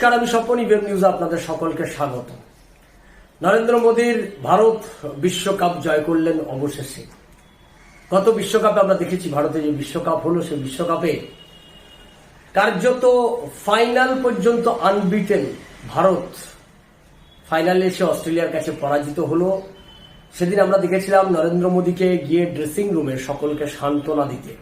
নমস্কার, আমি Swapan, even news আপনাদের সকলকে স্বাগত। নরেন্দ্র মোদীর ভারত বিশ্বকাপ জয় করলেন অবশেষে। গত বিশ্বকাপে আমরা দেখেছি ভারতে যে বিশ্বকাপ হলো, সেই বিশ্বকাপে কার্যত ফাইনাল পর্যন্ত আনবিটেন ভারত ফাইনালে এসে অস্ট্রেলিয়ার কাছে পরাজিত হলো। সেদিন আমরা দেখেছিলাম নরেন্দ্র মোদীকে গিয়ে ড্রেসিং রুমে সকলকে সান্ত্বনা দিতে।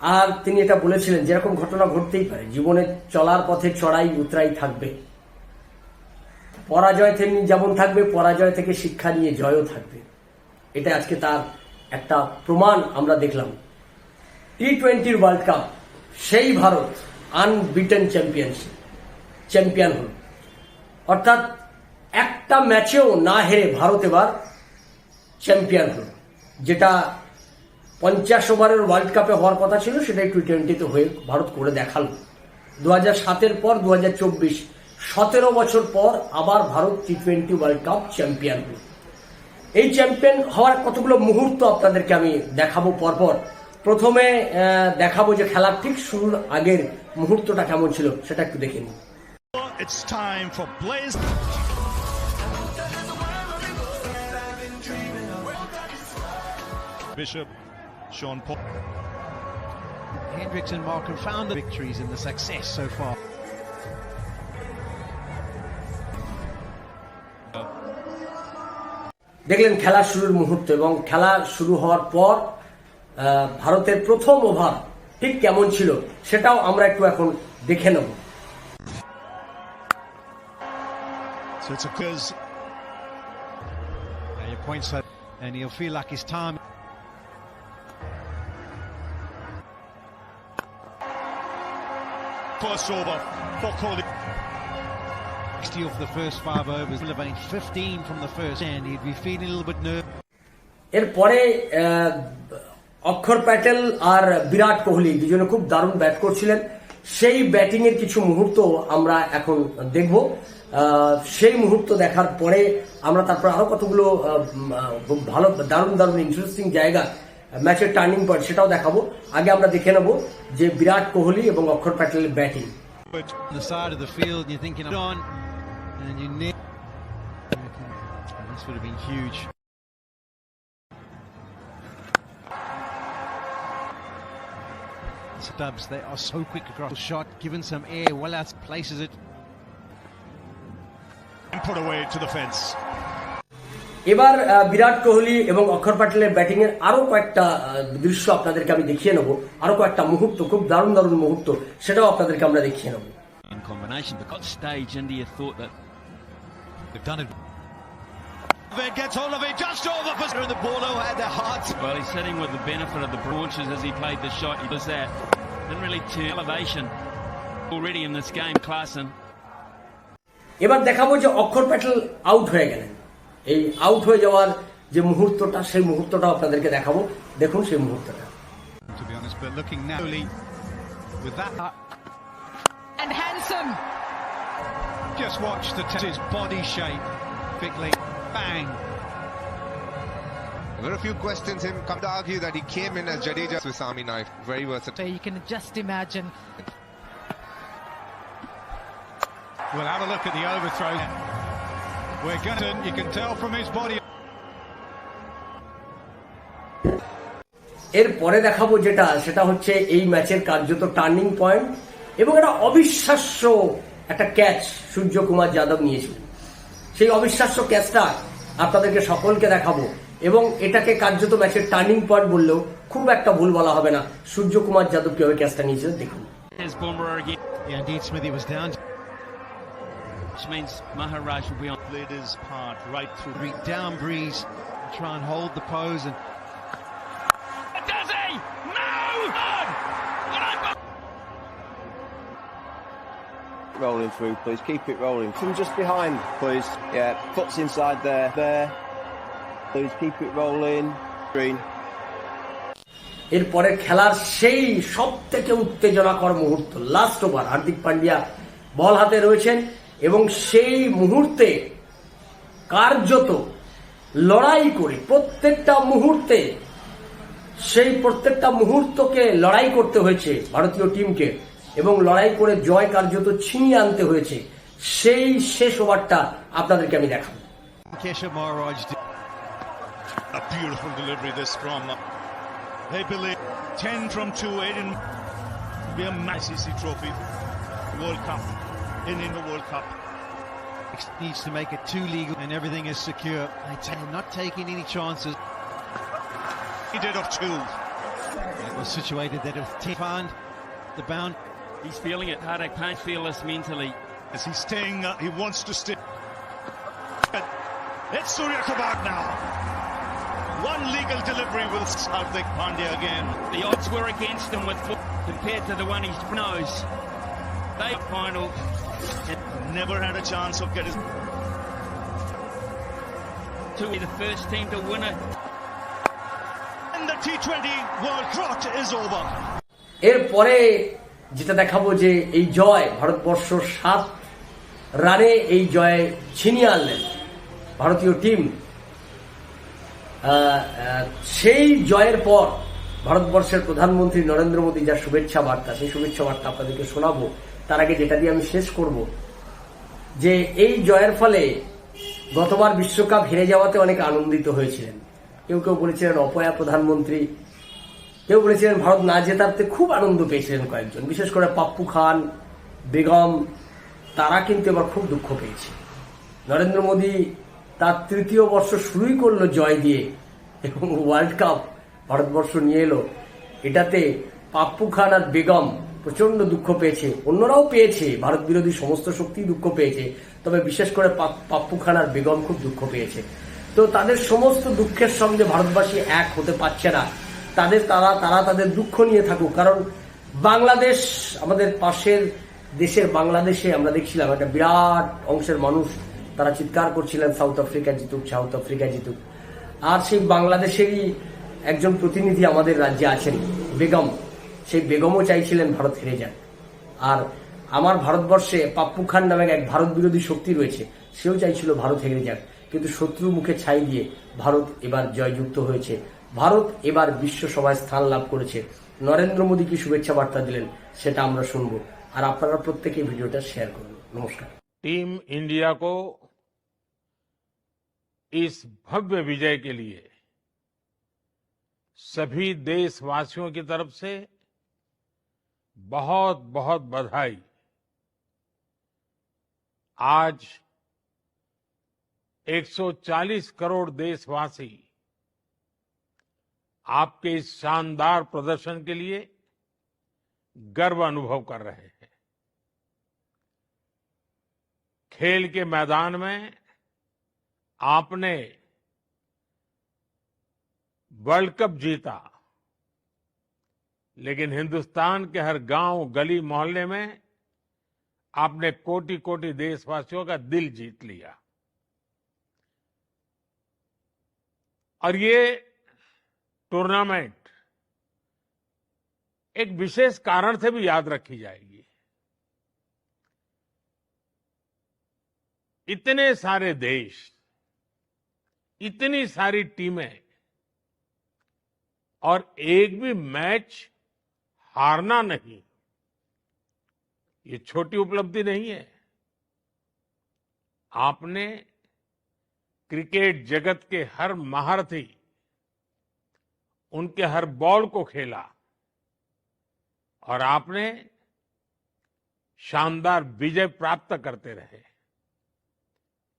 আর তিনি এটা বলেছিলেন যেরকম ঘটনা ঘটতেই পারে। জীবনে চলার পথে চড়াই উতরাই থাকবে। পরাজয় থেকে যেমন থাকবে, পরাজয় থেকে শিক্ষা নিয়ে জয়ও থাকবে। এটা আজকে তার একটা প্রমাণ আমরা দেখলাম। টি টোয়েন্টির ওয়ার্ল্ড কাপ সেই ভারত আনবিটেন চ্যাম্পিয়নশিপ চ্যাম্পিয়ন হল। অর্থাৎ একটা ম্যাচেও না হেরে ভারত এবার চ্যাম্পিয়ন হল। যেটা পঞ্চাশ ওভারের ওয়ার্ল্ড কাপে হওয়ার কথা ছিল সেটাই টি টোয়েন্টিতে হয়ে ভারত করে দেখাল। দু হাজার সাতের পর দু হাজার চব্বিশ সতেরো বছর পর আবার Bharat T twenty world cup champion হল। এই চ্যাম্পিয়ন হওয়ার কতগুলো মুহূর্ত আপনাদেরকে আমি দেখাবো পরপর। প্রথমে দেখাবো যে খেলার ঠিক শুরুর আগের মুহূর্তটা কেমন ছিল সেটা একটু দেখে নিই। It's time for Blaze. Bishop, Sean Paul. Hendricks and Markham found the victories in the success so far. দেখলেন খেলা শুরুর মুহূর্ত এবং খেলা শুরু হওয়ার পর ভারতের প্রথম ওভার ঠিক কেমন ছিল সেটাও আমরা একটু এখন দেখে নেব So it's a quiz. Now your points and he'll feel like his time. First over for Kohli. 60 off the first five overs, elevating 15 from the first, and he'd be feeling a little bit nervous. এরপরে অক্ষর প্যাটেল আর বিরাট কোহলি দুজনে খুব দারুণ bat করছিলেন সেই batting এর কিছু মুহূর্ত আমরা এখন দেখব আহ, সেই মুহূর্ত দেখার পরে আমরা তারপর আরও কতগুলো ভালো দারুণ দারুণ ইন্টারেস্টিং জায়গা ম্যাচের টার্নিং পয়েন্ট সেটাও দেখাবো আগে আমরা দেখে নেব যে বিরাট কোহলি এবং অক্ষর প্যাটেলের batting But On the side of the field, and you're thinking, on, and you ne- This would have been huge. Stubbs, they are so quick across the shot, given some air, well out places it. and put away to the fence. এবার বিরাট কোহলি এবং অক্ষর প্যাটেলের batting এর আরও কয়েকটা দৃশ্য আপনাদেরকে আমি দেখিয়ে নেব আরও কয়েকটা মুহূর্ত খুব দারুণ দারুণ মুহূর্ত সেটাও আপনাদেরকে আমরা দেখিয়ে নেব combination, but got stage India thought that They've done it. Then gets hold of it just over for and the ball had their hearts. well he's sitting with the benefit of the branches as he played the shot. He was that didn't really turn elevation already in this game, Clarkson. এবার দেখাবো যে অক্ষর Patel out হয়ে গেলেন এই out হয়ে যাওয়ার যে মুহূর্তটা সেই মুহূর্তটা আপনাদেরকে দেখাবো দেখুন সেই মুহূর্তটা To be honest, but looking now with that, and handsome. just watch the t- his body shape quickly. Bang. There are a few questions. Him come to argue that he came in as Jadeja's Swiss Army knife. Very versatile. So you can just imagine We'll have a look at the overthrow. We're going to, you can tell from his body. এর পরে দেখাবো যেটা সেটা হচ্ছে এই ম্যাচের কার্যত turning point এবং একটা অবিশ্বাস্য একটা ক্যাচ সূর্যকুমার যাদব নিয়েছিলেন সেই অবিশ্বাস্য ক্যাচটা আপনাদেরকে সকলকে দেখাবো এবং এটাকে কার্যত ম্যাচের টার্নিং পয়েন্ট বললেও খুব একটা ভুল বলা হবে না। সূর্যকুমার যাদব কীভাবে ক্যাচটা নিয়েছিলেন দেখুন। which means Maharaj will be on. Played his part right through. Re- Down breeze, try and hold the pose and Does he? No! rolling through, please. Keep it rolling. From just behind, please. Yeah, foot's inside there. There. Please keep it rolling. Green. এরপরে খেলার সেই সব থেকে উত্তেজনাকর মুহূর্ত last over Hardik Pandya ball হাতে রয়েছেন এবং সেই মুহূর্তে কার্যত লড়াই করে প্রত্যেকটা মুহূর্তে, সেই প্রত্যেকটা মুহূর্তকে লড়াই করতে হয়েছে ভারতীয় টিমকে এবং লড়াই করে জয় কার্যত ছিনিয়ে আনতে হয়েছে সেই শেষ ওভারটা আপনাদেরকে আমি দেখাবো. A beautiful delivery this from, they believe 10 from 2 Aiden, be a massive trophy, World Cup in in the World Cup needs to make it two legal and everything is secure. They ta- not taking any chances. he did of two It was situated that if T found the bound, He's feeling it hard. I can't feel this mentally. as he's staying uh, he wants to stay it's Surya Kumar now one legal delivery will Hardik Pandya again The odds were against him with four compared to the one he knows. They final. Never had a chance of getting To be the first team to win it. and the T20 World Trot is over. এরপরে যেটা দেখাবো যে এই জয় ভারতবর্ষ সাত রানে এই জয় ছিনিয়ে আনলেন ভারতীয় টিম। সেই জয়ের পর ভারতবর্ষের প্রধানমন্ত্রী নরেন্দ্র মোদী যা শুভেচ্ছা বার্তা সেই শুভেচ্ছা বার্তা আপনাদেরকে শোনাবো। তার আগে যেটা দিয়ে আমি শেষ করব, যে এই জয়ের ফলে গতবার বিশ্বকাপ হেরে যাওয়াতে অনেক আনন্দিত হয়েছিলেন। কেউ কেউ বলেছিলেন অপয়া প্রধানমন্ত্রী, কেউ বলেছিলেন ভারত না জেতাতে খুব আনন্দ পেয়েছিলেন কয়েকজন, বিশেষ করে পাপ্পু খান, বেগম, তারা কিন্তু এবার খুব দুঃখ পেয়েছে। নরেন্দ্র মোদী তার তৃতীয় বর্ষ শুরুই করল জয় দিয়ে এবং ওয়ার্ল্ড কাপ ভারতবর্ষ নিয়ে এলো। এটাতে পাপ্পু খান আর বেগম প্রচণ্ড দুঃখ পেয়েছে। অন্যরাও পেয়েছে। ভারত বিরোধী সমস্ত শক্তি দুঃখ পেয়েছে। তবে বিশেষ করে পাপ- পাপ্পু খান আর বেগম খুব দুঃখ পেয়েছে। তো তাদের সমস্ত দুঃখের সঙ্গে ভারতবাসী এক হতে পারছে না। তাদের তারা তারা তাদের দুঃখ নিয়ে থাকুক। কারণ বাংলাদেশ, আমাদের পাশের দেশের বাংলাদেশে আমরা দেখছিলাম একটা বিরাট অংশের মানুষ, তারা চিৎকার করছিলেন, সাউথ আফ্রিকা জিতুক, সাউথ আফ্রিকা জিতুক। আর সেই বাংলাদেশেরই একজন প্রতিনিধি আমাদের রাজ্যে আছেন, বেগম। সেই বেগমও চাইছিলেন ভারত হেরে যাক আর আমার ভারতবর্ষে পাপ্পু খান নামে এক ভারত বিরোধী শক্তি রয়েছে সেও চাইছিল ভারত হেরে যাক কিন্তু শত্রুর মুখে ছাই দিয়ে ভারত এবার জয়যুক্ত হয়েছে ভারত এবার বিশ্ব সভায় স্থান লাভ করেছে নরেন্দ্র মোদী কি শুভেচ্ছা বার্তা দিলেন সেটা আমরা শুনবো আর আপনারা প্রত্যেকে ভিডিওটা শেয়ার করুন নমস্কার टीम इंडिया को इस भव्य विजय के लिए सभी देशवासियों की तरफ से बहुत बहुत बधाई। आज 140 करोड़ देशवासी आपके इस शानदार प्रदर्शन के लिए गर्व अनुभव कर रहे हैं। खेल के मैदान में आपने वर्ल्ड कप जीता। लेकिन हिंदुस्तान के हर गाँव गली मोहल्ले में आपने कोटि कोटि देशवासियों का दिल जीत लिया। और ये टूर्नामेंट एक विशेष कारण से भी याद रखी जाएगी। इतने सारे देश, इतनी सारी टीमें और एक भी मैच हारना नहीं। ये छोटी उपलब्धि नहीं है। आपने क्रिकेट जगत के हर महारथी उनके हर बॉल को खेला और आपने शानदार विजय प्राप्त करते रहे।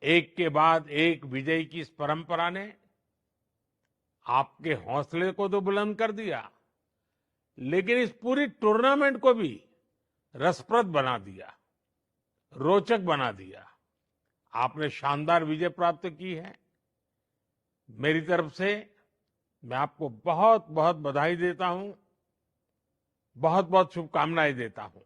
एक के बाद एक विजय की इस परंपरा ने आपके हौसले को तो बुलंद कर दिया। लेकिन इस पूरी टूर्नामेंट को भी रसप्रद बना दिया, रोचक बना दिया। आपने शानदार विजय प्राप्त की है। मेरी तरफ़ से मैं आपको बहुत बहुत बधाई देता हूँ बहुत बहुत शुभकामनाएँ देता हूँ।